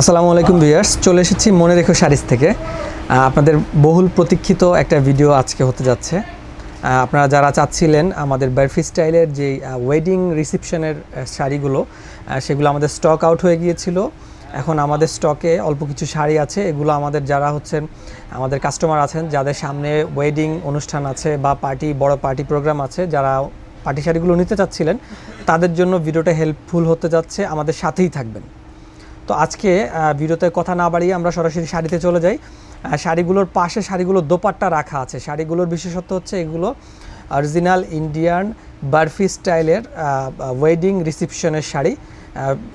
আসসালামু আলাইকুম ভিউয়ার্স, চলে এসেছি মনে রেখো শাড়িজ থেকে। আপনাদের বহুল প্রতীক্ষিত একটা ভিডিও আজকে হতে যাচ্ছে। আপনারা যারা চাচ্ছিলেন আমাদের বার্ফি স্টাইলের যে ওয়েডিং রিসেপশনের শাড়িগুলো সেগুলো আমাদের স্টক আউট হয়ে গিয়েছিল। এখন আমাদের স্টকে অল্প কিছু শাড়ি আছে, এগুলো আমাদের যারা হচ্ছেন, আমাদের কাস্টমার আছেন, যাদের সামনে ওয়েডিং অনুষ্ঠান আছে বা পার্টি বড় পার্টি প্রোগ্রাম আছে, যারা পার্টি শাড়িগুলো নিতে চাচ্ছিলেন, তাদের জন্য ভিডিওটা হেল্পফুল হতে যাচ্ছে। আমাদের সাথেই থাকবেন। তো আজকে ভিডিওতে কথা না বাড়িয়ে আমরা সরাসরি শাড়িতে চলে যাই। শাড়িগুলোর পাশে শাড়িগুলোর দোপাট্টা রাখা আছে। শাড়িগুলোর বিশেষত্ব হচ্ছে এগুলো অরিজিনাল ইন্ডিয়ান বার্ফি স্টাইলের ওয়েডিং রিসিপশনের শাড়ি।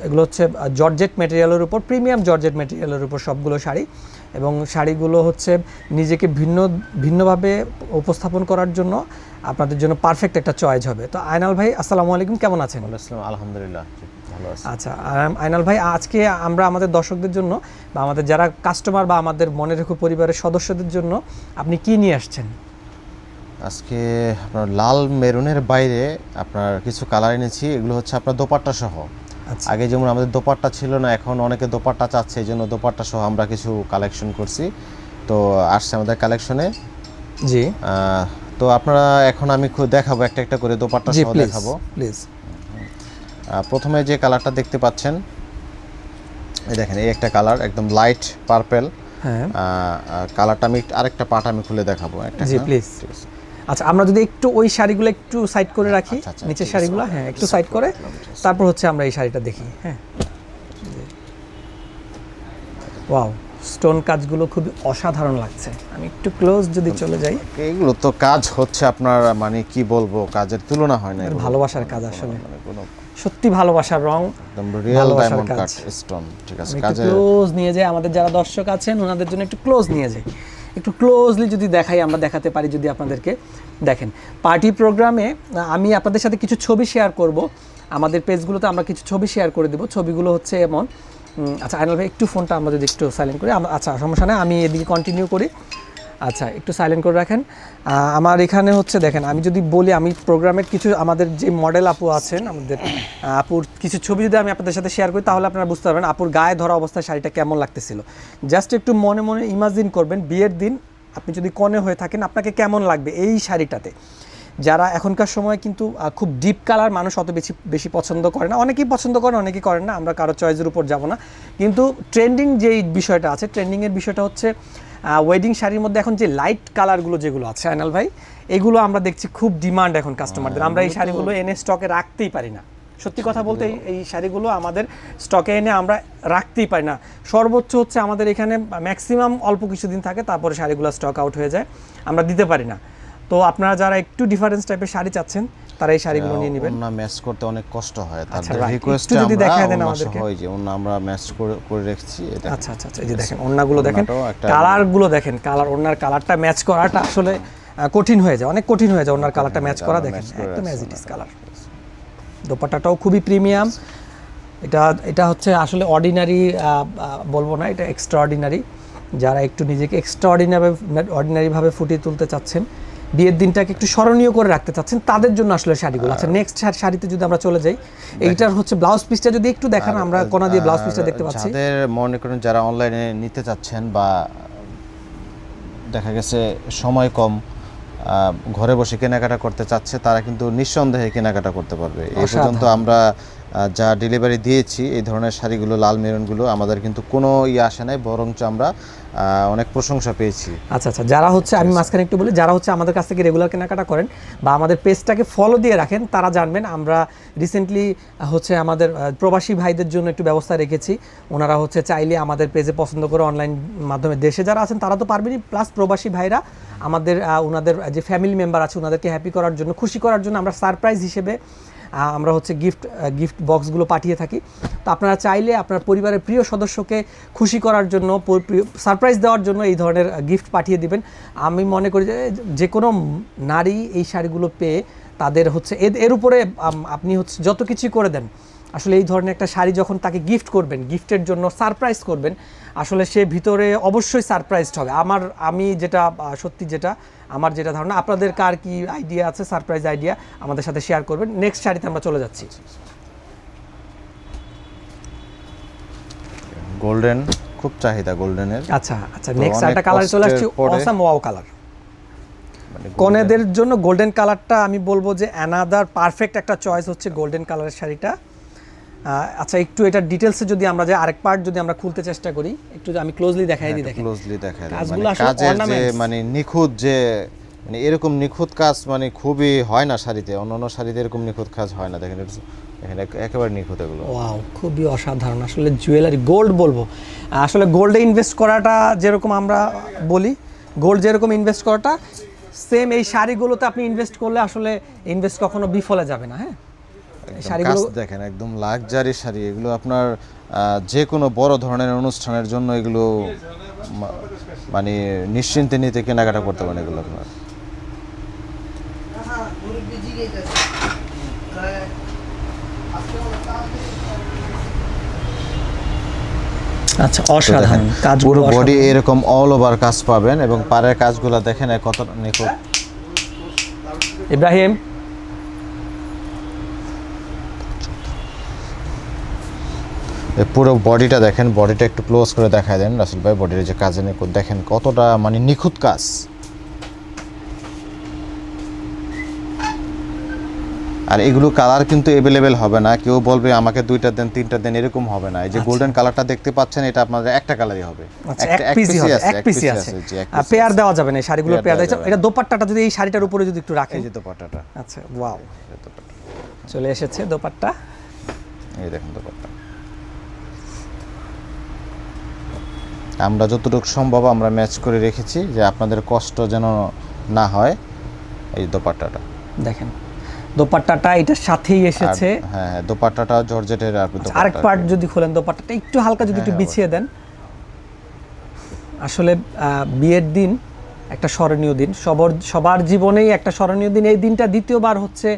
এগুলো হচ্ছে জর্জেট মেটেরিয়ালের উপর প্রিমিয়াম জর্জেট মেটেরিয়ালের উপর সবগুলো শাড়ি। এবং শাড়িগুলো হচ্ছে নিজেকে ভিন্ন ভিন্নভাবে উপস্থাপন করার জন্য আপনাদের জন্য পারফেক্ট একটা চয়েস হবে। তো আয়নাল ভাই আসসালামু আলাইকুম কেমন আছেন? আলহামদুলিল্লাহ ভালো আচ্ছা আইনাল ভাই আজকে আমরা আমাদের দর্শকদের জন্য বা আমাদের যারা কাস্টমার বা আমাদের মনে রেখো পরিবারের সদস্যদের জন্য আপনি কি নিয়ে আসছেন? আজকে আপনার লাল মেরুনের বাইরে আপনার কিছু কালার এনেছি এগুলো হচ্ছে আপনার দোপাট্টা সহ। আগে যেমন আমাদের দোপাট্টা ছিল না এখন অনেকে দোপাট্টা চাচ্ছে এই জন্য দোপাট্টা সহ আমরা কিছু কালেকশন করছি। তো আসছে আমাদের কালেকশনে জি। তো আপনারা এখন আমি খুব দেখাবো একটা একটা করে দোপাট্টা সহ দেখাবো। প্লিজ প্রথমে যে কালারটা দেখতে পাচ্ছেন এই দেখেন এই একটা কালার একদম লাইট পার্পেল হ্যাঁ। কালারটা আমি আরেকটা পার্ট আমি খুলে দেখাবো। একটা জি হ্যাঁ? প্লিজ আছে। আচ্ছা আমরা যদি একটু ওই শাড়িগুলো একটু সাইড করে রাখি আচ্ছা, আচ্ছা, নিচের শাড়িগুলো হ্যাঁ একটু সাইড করে। তারপর হচ্ছে আমরা এই শাড়িটা দেখি হ্যাঁ। ওয়াও স্টোন কাজগুলো খুবই অসাধারণ লাগছে। আমি একটু ক্লোজ যদি চলে যাই। এগুলো তো কাজ হচ্ছে আপনার মানে কি বলব কাজের তুলনা হয় না ভালোবাসার কাজ আসলে। মানে সত্যি ভালোবাসার রং একদম রিয়েল ডায়মন্ড কাট স্টোন ঠিক আছে কাজে ক্লোজ নিয়ে যাই আমাদের যারা দর্শক আছেন ওনাদের জন্য একটু ক্লোজ নিয়ে যাই। একটু ক্লোজলি যদি দেখাই, আমরা দেখাতে পারি যদি আপনাদেরকে। দেখেন পার্টি প্রোগ্রামে আমি আপনাদের সাথে কিছু ছবি শেয়ার করব। আমাদের পেজগুলোতে আমরা কিছু ছবি শেয়ার করে দেবো। ছবিগুলো হচ্ছে এমন আচ্ছা আইনাল ভাই, একটু ফোনটা আমাদের একটু সাইলেন্ট করি আচ্ছা সমস্যা নেই, আমি এদিকে কন্টিনিউ করি। আচ্ছা একটু সাইলেন্ট করে রাখেন। আমার এখানে হচ্ছে দেখেন, আমি যদি বলি, আমি প্রোগ্রামের কিছু আমাদের যে মডেল আপু আছেন, আমাদের আপুর কিছু ছবি যদি আমি আপনাদের সাথে শেয়ার করি, তাহলে আপনারা বুঝতে পারবেন আপুর গায়ে ধরা অবস্থায় শাড়িটা কেমন লাগতেছিল। জাস্ট একটু মনে মনে ইমাজিন করবেন, বিয়ের দিন আপনি যদি কনে হয়ে থাকেন, আপনাকে কেমন লাগবে এই শাড়িটাতে? যারা এখনকার সময় কিন্তু খুব ডিপ কালার মানুষ অত বেশি বেশি পছন্দ করে না। অনেকেই পছন্দ করেন অনেকেই করেন না, আমরা কারও চয়েসের উপর যাব না। কিন্তু ট্রেন্ডিং যেই বিষয়টা আছে ট্রেন্ডিংয়ের বিষয়টা হচ্ছে ওয়েডিং শাড়ির মধ্যে এখন যে লাইট কালারগুলো যেগুলো আছে আয়নাল ভাই এগুলো আমরা দেখছি খুব ডিমান্ড এখন কাস্টমারদের আমরা এই শাড়িগুলো এনে স্টকে রাখতেই পারি না। সত্যি কথা বলতে এই- এই শাড়িগুলো আমাদের স্টকে এনে আমরা রাখতেই পারি না। সর্বোচ্চ হচ্ছে আমাদের এখানে ম্যাক্সিমাম অল্প কিছুদিন থাকে তারপরে শাড়িগুলো স্টক আউট হয়ে যায়। আমরা দিতে পারি না। তো আপনারা যারা একটু ডিফারেন্স টাইপের শাড়ি চাচ্ছেন তারা এই শাড়িগুলো নিয়ে নেবেন। ওন্না ম্যাচ করতে অনেক কষ্ট হয়। আচ্ছা, তাদের right. যদি দেখায় দেন আমাদেরকে। এই যে ওন্না আমরা ম্যাচ করে করে রেখেছি এটা আচ্ছা আচ্ছা আচ্ছা এই যে দেখেন ওড়নাগুলো দেখেন। কালারগুলো দেখেন কালার ওড়নার কালারটা ম্যাচ করাটা আসলে কঠিন হয়ে যায় অনেক কঠিন হয়ে যায় ওড়নার কালারটা ম্যাচ করা দেখেন match করে একদম অ্যাজ ইট ইজ কালার দোপাট্টাটাও খুবই প্রিমিয়াম এটা এটা হচ্ছে আসলে অর্ডিনারি বলব না এটা এক্সট্রা অর্ডিনারি যারা একটু নিজেকে এক্সট্রা অর্ডিনারি অর্ডিনারিভাবে ফুটিয়ে তুলতে চাচ্ছেন বিয়ের দিনটাকে একটু স্মরণীয় করে রাখতে চাচ্ছেন তাদের জন্য আসলে শাড়িগুলো। আচ্ছা নেক্সট শাড়িতে যদি আমরা চলে যাই এইটার হচ্ছে ব্লাউজ পিসটা যদি একটু দেখান আমরা কোনা দিয়ে ব্লাউজ পিসটা দেখতে পাচ্ছি। যাদের মনে করেন যারা অনলাইনে নিতে চাচ্ছেন বা দেখা গেছে সময় কম আহ, ঘরে বসে কেনাকাটা করতে চাচ্ছে তারা কিন্তু নিঃসন্দেহে কেনাকাটা করতে পারবে। এই পর্যন্ত আমরা যা ডেলিভারি দিয়েছি এই ধরনের শাড়িগুলো লাল মেরুনগুলো আমাদের কিন্তু কোনো ইয়ে আসে নাই বরঞ্চ আমরা অনেক প্রশংসা পেয়েছি। আচ্ছা আচ্ছা যারা হচ্ছে আমি মাঝখানে একটু বলি যারা হচ্ছে আমাদের কাছ থেকে রেগুলার কেনাকাটা করেন বা আমাদের পেজটাকে ফলো দিয়ে রাখেন তারা জানবেন আমরা রিসেন্টলি হচ্ছে আমাদের প্রবাসী ভাইদের জন্য একটু ব্যবস্থা রেখেছি। ওনারা হচ্ছে চাইলে আমাদের পেজে পছন্দ করে অনলাইন মাধ্যমে দেশে যারা আছেন তারা তো পারবেনই। প্লাস প্রবাসী ভাইরা আমাদের ওনাদের যে ফ্যামিলি মেম্বার আছে ওনাদেরকে হ্যাপি করার জন্য খুশি করার জন্য আমরা সারপ্রাইজ হিসেবে আমরা হচ্ছে গিফট গিফট বক্সগুলো পাঠিয়ে থাকি। তো আপনারা চাইলে আপনার পরিবারের প্রিয় সদস্যকে খুশি করার জন্য সারপ্রাইজ দেওয়ার জন্য এই ধরনের গিফট পাঠিয়ে দিবেন। আমি মনে করি যে কোনো নারী এই শাড়িগুলো পেয়ে তাদের হচ্ছে, এর- উপরে আপনি হচ্ছে যত কিছু করে দেন আসলে এই ধরনের একটা শাড়ি যখন তাকে গিফট করবেন গিফটের জন্য সারপ্রাইজ করবেন আসলে সে ভিতরে অবশ্যই সারপ্রাইজড হবে। আমার আমি যেটা সত্যি যেটা আমার যেটা ধারণা আপনাদের কার কি আইডিয়া আছে সারপ্রাইজ আইডিয়া আমাদের সাথে শেয়ার করবেন। নেক্সট শাড়িতে আমরা চলে যাচ্ছি। গোল্ডেন খুব চাহিদা গোল্ডেনের আচ্ছা আচ্ছা নেক্সট একটা কালার চলে আসছে অসাম ওয়াও কালার কনেদের জন্য গোল্ডেন কালারটা আমি বলব যে অ্যানাদার পারফেক্ট একটা চয়েস হচ্ছে গোল্ডেন কালারের শাড়িটা। আচ্ছা একটু এটার ডিটেলসে যদি আমরা যে আরেক পার্ট যদি আমরা খুলতে চেষ্টা করি একটু আমি ক্লোজলি দেখাই দিই দেখেন। ক্লোজলি দেখা যায় কাজগুলো মানে কাজের যে মানে নিখুঁত যে মানে এরকম নিখুঁত কাজ মানে খুবই হয় না শাড়িতে অন্যান্য শাড়িতে এরকম নিখুঁত কাজ হয় না। দেখেন এখানে একেবারে নিখুঁত এগুলো। ওয়াও খুবই অসাধারণ। আসলে জুয়েলারি গোল্ড বলব। আসলে গোল্ডে ইনভেস্ট করাটা যেরকম আমরা বলি গোল্ড যেরকম ইনভেস্ট করাটা সেম এই শাড়িগুলোতে আপনি ইনভেস্ট করলে আসলে ইনভেস্ট কখনো বিফলে যাবে না হ্যাঁ? শাড়িগুলো দেখেন একদম লাক্সারি শাড়ি। এগুলো আপনার যে কোনো বড় ধরনের অনুষ্ঠানের জন্য এগুলো মানে নিশ্চিন্তে নিতে কেনাকাটা করতে পারেন এগুলো আপনার। আচ্ছা অসাধারণ। কাজগুলো পুরো বডি এরকম অল ওভার কাজ পাবেন এবং পাড়ের কাজগুলো দেখেন কত নিখুঁত। ইব্রাহিম পুরো বডিটা দেখেন বডিটা একটু ক্লোজ করে দেখায় দেন রাসেল ভাই বডির যে কাজে দেখেন কতটা মানে নিখুঁত কাজ। আর এগুলো কালার কিন্তু অ্যাভেলেবেল হবে না কেউ বলবে আমাকে দুইটা দেন তিনটা দেন এরকম হবে না। এই যে গোল্ডেন কালারটা দেখতে পাচ্ছেন এটা আপনাদের একটা কালারই হবে। আচ্ছা একটা- এক হবে আছে, এক পিসই আছে। পেয়ার দেওয়া যাবে না শাড়িগুলো পেয়ার দেওয়া এটা দোপাট্টাটা যদি এই শাড়িটার উপরে যদি একটু এই যে দোপাট্টাটা। আচ্ছা ওয়াও চলে এসেছে দোপাট্টা। এই দেখেন দোপাট্টা। আমরা যতটুকু সম্ভব আমরা ম্যাচ করে রেখেছি যে আপনাদের কষ্ট যেন না হয় এই দোপাট্টাটা। দেখেন দোপাট্টাটা এটার সাথেই এসেছে। হ্যাঁ হ্যাঁ দোপাট্টাটা জর্জেটের আর আচ্ছা, আরেক পার্ট যদি খোলেন দোপাট্টাটা একটু হালকা যদি একটু হ্যাঁ, বিছিয়ে দেন। আসলে আহ, বিয়ের দিন একটা স্মরণীয় দিন। সবার সবার জীবনেই একটা স্মরণীয় দিন। এই দিনটা দ্বিতীয়বার হচ্ছে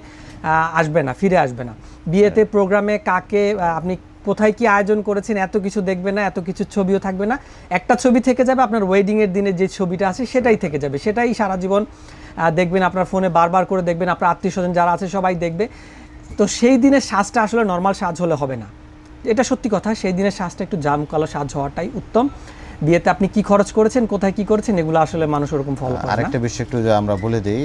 আসবে না ফিরে আসবে না। বিয়েতে প্রোগ্রামে কাকে আপনি কোথায় কি আয়োজন করেছেন, এত কিছু দেখবে না, এত কিছু ছবিও থাকবে না। একটা ছবি থেকে যাবে আপনার ওয়েডিং এর দিনে যে ছবিটা আছে, সেটাই থেকে যাবে। সেটাই সারা জীবন দেখবেন আপনার ফোনে বারবার করে দেখবেন। আপনার আত্মীয় স্বজন যারা আছে, সবাই দেখবে। তো সেই দিনের সাজটা আসলে নর্মাল সাজ হলে হবে না। এটা সত্যি কথা সেই দিনের সাজটা একটু জাম কালো সাজ হওয়াটাই উত্তম। বিয়েতে আপনি কি খরচ করেছেন কোথায় কি করেছেন এগুলো আসলে মানুষ ওরকম ফলো করে আরেকটা বিষয় একটু যে আমরা বলে দিই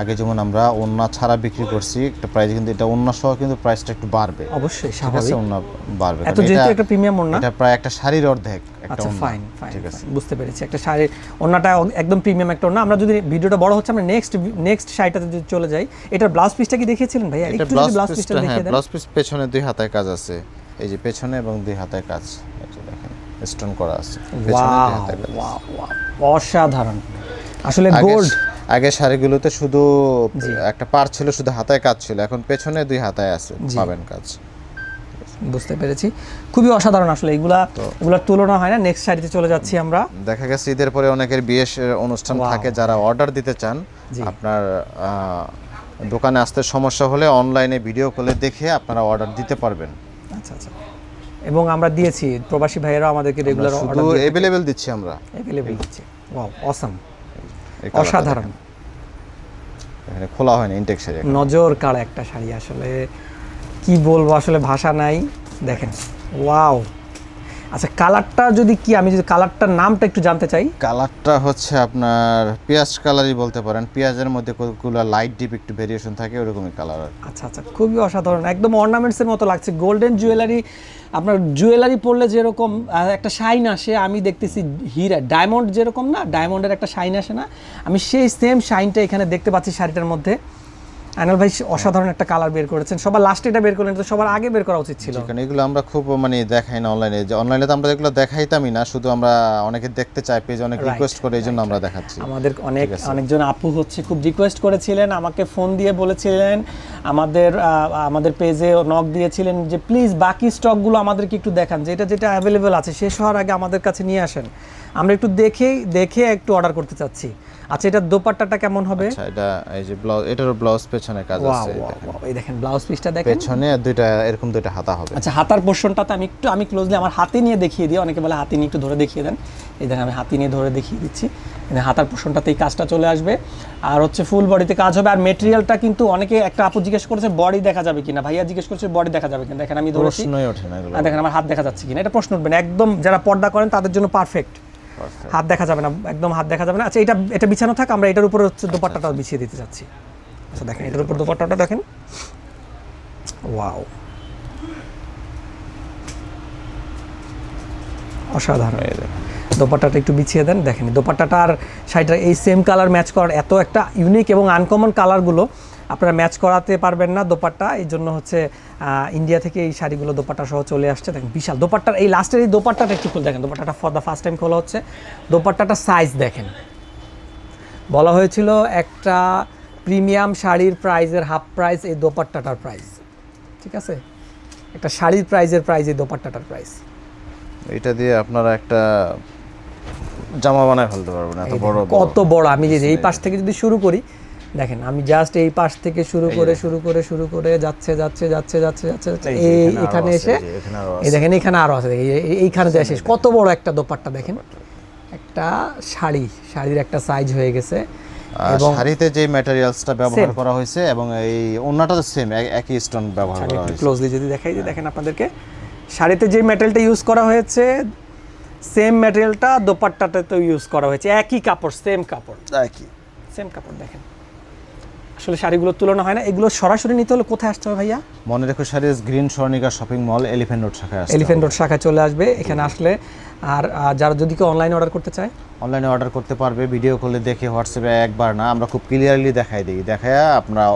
আগে যেমন আমরা ওন্না ছাড়া বিক্রি করছি একটা প্রাইস কিন্তু এটা ওন্না সহ কিন্তু প্রাইসটা একটু বাড়বে। অবশ্যই স্বাভাবিক। ওন্না বাড়বে। এত যেহেতু একটা প্রিমিয়াম ওড়না। এটা প্রায় একটা শাড়ির অর্ধেক একটা আচ্ছা ফাইন ফাইন ঠিক আছে। বুঝতে পেরেছি। একটা শাড়ির ওড়নাটা একদম প্রিমিয়াম একটা ওড়না। আমরা যদি ভিডিওটা বড় হচ্ছে আমরা নেক্সট নেক্সট শাড়িটাতে যদি চলে যাই এটার ব্লাউজ পিসটা কি দেখিয়েছিলেন ভাই একটু ব্লাউজ পিসটা পিসটা হ্যাঁ দেখিয়ে দেন। ব্লাউজ পিস পেছনে দুই হাতায় কাজ আছে। এই যে পেছনে এবং দুই হাতায় কাজ দেখেন স্টোন করা আছে। পেছনে দুই কাজ। অসাধারণ। আসলে গোল্ড আগে শাড়িগুলোতে শুধু একটা পার ছিল শুধু হাতায় কাজ ছিল। এখন পেছনে দুই হাতায় আছে পাবেন কাজ। বুঝতে পেরেছি। খুবই অসাধারণ আসলে এগুলা। এগুলার তুলনা হয় না নেক্সট শাড়িতে চলে যাচ্ছি আমরা। দেখা গেছে ঈদের পরে অনেকের বিয়ে অনুষ্ঠান থাকে যারা অর্ডার দিতে চান আপনার আহ, দোকানে আসতে সমস্যা হলে অনলাইনে ভিডিও কলে দেখে আপনারা অর্ডার দিতে পারবেন। আচ্ছা আচ্ছা। এবং আমরা দিয়েছি প্রবাসী ভাইয়েরাও আমাদেরকে রেগুলার শুধু অ্যাভেলেবেল দিচ্ছি আমরা। অ্যাভেলেবল দিচ্ছি। ওয়াও অসাম অসাধারণ। এখানে খোলা হয়নি ইনটেক শাড়ি নজর কাড়া একটা শাড়ি আসলে। কি বলব আসলে ভাষা নাই। দেখেন। ওয়াও আচ্ছা কালারটা যদি কি আমি যদি কালারটার নামটা একটু জানতে চাই। কালারটা হচ্ছে আপনার পেঁয়াজ কালারই বলতে পারেন। পেঁয়াজের মধ্যে কতগুলো লাইট ডিপ একটু ভেরিয়েশন থাকে ওরকমই কালার আচ্ছা আচ্ছা খুবই অসাধারণ। একদম অর্নামেন্টসের মতো লাগছে। গোল্ডেন জুয়েলারি আপনার জুয়েলারি পরলে যেরকম একটা শাইন আসে আমি দেখতেছি হীরা ডায়মন্ড যেরকম না ডায়মন্ডের একটা শাইন আসে না। আমি সেই সেম শাইনটা এখানে দেখতে পাচ্ছি শাড়িটার মধ্যে। আইনাল ভাই অসাধারণ একটা কালার বের করেছেন। সবার লাস্টে এটা বের করলেন তো সবার আগে বের করা উচিত ছিল। কারণ এগুলো আমরা খুব মানে দেখাই না অনলাইনে যে অনলাইনে তো আমরা এগুলো দেখাইতামই না শুধু আমরা অনেকে দেখতে চাই পেজ অনেক রিকোয়েস্ট করে এই জন্য আমরা দেখাচ্ছি। আমাদের অনেক অনেকজন আপু হচ্ছে খুব রিকোয়েস্ট করেছিলেন আমাকে ফোন দিয়ে বলেছিলেন আমাদের আমাদের পেজে নক দিয়েছিলেন যে প্লিজ বাকি স্টকগুলো আমাদেরকে একটু দেখান। যেটা যেটা অ্যাভেলেবেল আছে শেষ হওয়ার আগে আমাদের কাছে নিয়ে আসেন। আমরা একটু দেখেই দেখে একটু অর্ডার করতে চাচ্ছি। আচ্ছা এটার দোপাট্টাটা কেমন হবে? আচ্ছা এটা এই যে ব্লাউজ এটারও ব্লাউজ পেছনে পেছনে কাজ আছে এই দেখেন। ব্লাউজ পিসটা দেখেন পেছনে দুইটা এরকম দুইটা হাতা হবে। আচ্ছা হাতার পোর্শনটাতে আমি একটু আমি ক্লোজলি আমার হাতে নিয়ে দেখিয়ে দিই। অনেকে বলে হাতে নিয়ে একটু ধরে দেখিয়ে দেন। এই দেখেন আমি হাতে নিয়ে ধরে দেখিয়ে দিচ্ছি। হাতার পোর্শনটাতে এই কাজটা চলে আসবে। আর হচ্ছে ফুল বডিতে কাজ হবে। আর মেটেরিয়ালটা কিন্তু অনেকে একটা আপু জিজ্ঞেস করেছে বডি দেখা যাবে কিনা? ভাইয়া জিজ্ঞেস করছে বডি দেখা যাবে কিনা? দেখেন আমি ধরেছি। ওঠে না দেখেন আমার হাত দেখা যাচ্ছে কিনা? এটা প্রশ্ন উঠবে না। একদম যারা পর্দা করেন তাদের জন্য পারফেক্ট হাত দেখা যাবে না একদম হাত দেখা যাবে না। আচ্ছা এটা এটা বিছানো থাক আমরা এটার উপরে হচ্ছে দোপাট্টাটা বিছিয়ে দিতে চাচ্ছি। আচ্ছা দেখেন এটার উপর দোপাট্টাটা দেখেন। ওয়াও। অসাধারণ। দোপাট্টাটা একটু বিছিয়ে দেন। দেখেন দোপাট্টাটা আর শাড়িটার এই সেম কালার ম্যাচ করার এত একটা ইউনিক এবং আনকমন কালারগুলো আপনারা ম্যাচ করাতে পারবেন না দোপাট্টা। এই জন্য হচ্ছে ইন্ডিয়া থেকে এই শাড়িগুলো দোপাট্টা সহ চলে আসছে। দেখেন বিশাল। দোপাট্টার এই লাস্টের এই দোপাট্টাটা একটু খুলে দেখেন। দোপাট্টাটা ফর দ্য ফার্স্ট টাইম খোলা হচ্ছে। দোপাট্টাটা সাইজ দেখেন। বলা হয়েছিল একটা প্রিমিয়াম শাড়ির প্রাইজের হাফ প্রাইস এই দোপাট্টাটার প্রাইস ঠিক আছে? একটা শাড়ির প্রাইজের প্রাইস এই দোপাট্টাটার প্রাইস এটা দিয়ে আপনারা একটা জামা বানায় ফেলতে পারবেন এত বড়। কত বড়। আমি যে এই পাশ থেকে যদি শুরু করি দেখেন আমি জাস্ট এই পাশ থেকে শুরু করে শুরু করে শুরু করে যাচ্ছে যাচ্ছে যাচ্ছে যাচ্ছে যাচ্ছে। এই এখানে এসে এই যে দেখেন এখানে আরও আছে। এই- এই- এইখানে যায় শেষ। কত বড় একটা দোপাট্টা দেখেন। একটা শাড়ি শাড়ির একটা সাইজ হয়ে গেছে। শাড়িতে যে ম্যাটেরিয়ালসটা ব্যবহার করা হয়েছে এবং এই অন্যটা তো সেম একই স্টোন ব্যবহার করা হয়েছে। ক্লোজলি যদি দেখাই যে দেখেন আপনাদেরকে শাড়িতে যে ম্যাটেরিয়ালটা ইউজ করা হয়েছে সেম ম্যাটেরিয়ালটা দোপাট্টাটাতেও ইউজ করা হয়েছে। একই কাপড় সেম কাপড়। একই। সেম কাপড় দেখেন। আসলে শাড়িগুলোর তুলনা হয় না। এগুলো সরাসরি নিতে হলে কোথায় আসতে হবে ভাইয়া? মনে রেখো sari green Swarnika shopping mall Elephant Road শাখায় আসতে এলিফেন্ট রোড শাখায় চলে আসবে। এখানে আসলে আর যারা যদি কেউ অনলাইনে অর্ডার করতে চায়? অনলাইনে অর্ডার করতে পারবে ভিডিও কলে দেখে হোয়াটসঅ্যাপে একবার না আমরা খুব ক্লিয়ারলি দেখাই দিই। দেখায় আপনারা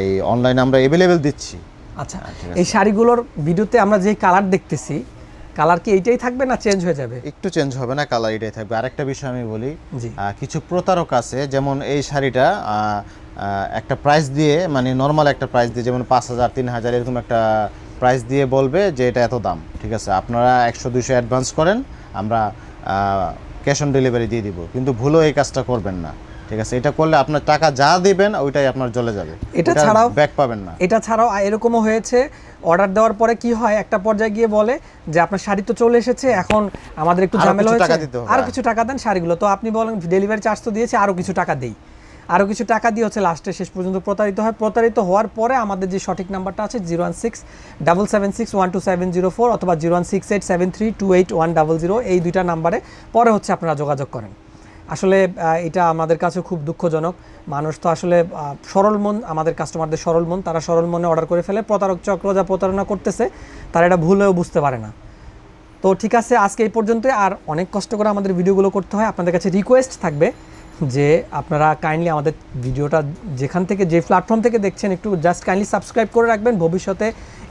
এই অনলাইনে আমরা অ্যাভেলেবেল দিচ্ছি। আচ্ছা এই শাড়িগুলোর ভিডিওতে আমরা যে কালার দেখতেছি কালার কি এইটাই থাকবে না চেঞ্জ হয়ে যাবে? একটু চেঞ্জ হবে না কালার এটাই থাকবে। আরেকটা বিষয় আমি বলি কিছু প্রতারক আছে যেমন এই শাড়িটা একটা প্রাইস দিয়ে মানে নর্মাল একটা প্রাইস দিয়ে যেমন পাঁচ হাজার তিন হাজার এরকম একটা প্রাইস দিয়ে বলবে যে এটা এত দাম। ঠিক আছে আপনারা একশো দুশো অ্যাডভান্স করেন আমরা ক্যাশ অন ডেলিভারি দিয়ে দিব। কিন্তু ভুলও এই কাজটা করবেন না। ঠিক আছে এটা করলে আপনার টাকা যা দিবেন ওইটাই আপনার চলে যাবে। এটা ছাড়াও- ব্যাক পাবেন না। এটা ছাড়াও এরকমও হয়েছে অর্ডার দেওয়ার পরে কি হয় একটা পর্যায়ে গিয়ে বলে যে আপনার শাড়ি তো চলে এসেছে এখন আমাদের একটু আরও ঝামেলা কিছু হয়েছে। আরও কিছু টাকা দেন শাড়িগুলো। তো আপনি বলেন ডেলিভারি চার্জ তো দিয়েছে আরও কিছু টাকা দেই। আরও কিছু টাকা দিয়ে হচ্ছে লাস্টে শেষ পর্যন্ত প্রতারিত হয়। প্রতারিত হওয়ার পরে আমাদের যে সঠিক নাম্বারটা আছে zero one six double seven six one two seven zero four অথবা zero one six eight seven three two eight one double zero এই দুইটা নাম্বারে। পরে হচ্ছে আপনারা যোগাযোগ করেন। আসলে এটা আমাদের কাছে খুব দুঃখজনক। মানুষ তো আসলে সরল মন, আমাদের কাস্টমারদের সরল মন, তারা সরল মনে অর্ডার করে ফেলে। প্রতারক চক্র যা প্রতারণা করতেছে, তারা এটা ভুলেও বুঝতে পারে না। তো ঠিক আছে, আজকে এই পর্যন্তই। আর অনেক কষ্ট করে আমাদের ভিডিওগুলো করতে হয়। আপনাদের কাছে রিকোয়েস্ট থাকবে। যে আপনারা কাইন্ডলি আমাদের ভিডিওটা যেখান থেকে, যে প্ল্যাটফর্ম থেকে দেখছেন, একটু জাস্ট কাইন্ডলি সাবস্ক্রাইব করে রাখবেন। ভবিষ্যতে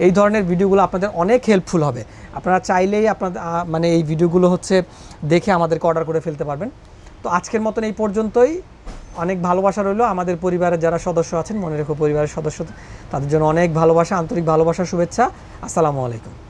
এই ধরনের ভিডিওগুলো আপনাদের অনেক হেল্পফুল হবে। আপনারা চাইলেই আপনাদের মানে এই ভিডিওগুলো হচ্ছে দেখে আমাদেরকে অর্ডার করে ফেলতে পারবেন। তো আজকের মতন এই পর্যন্তই। অনেক ভালোবাসা রইল আমাদের পরিবারের যারা সদস্য আছেন, মনে রেখো পরিবারের সদস্য, তাদের জন্য অনেক ভালোবাসা, আন্তরিক ভালোবাসা, শুভেচ্ছা। আসসালামু আলাইকুম।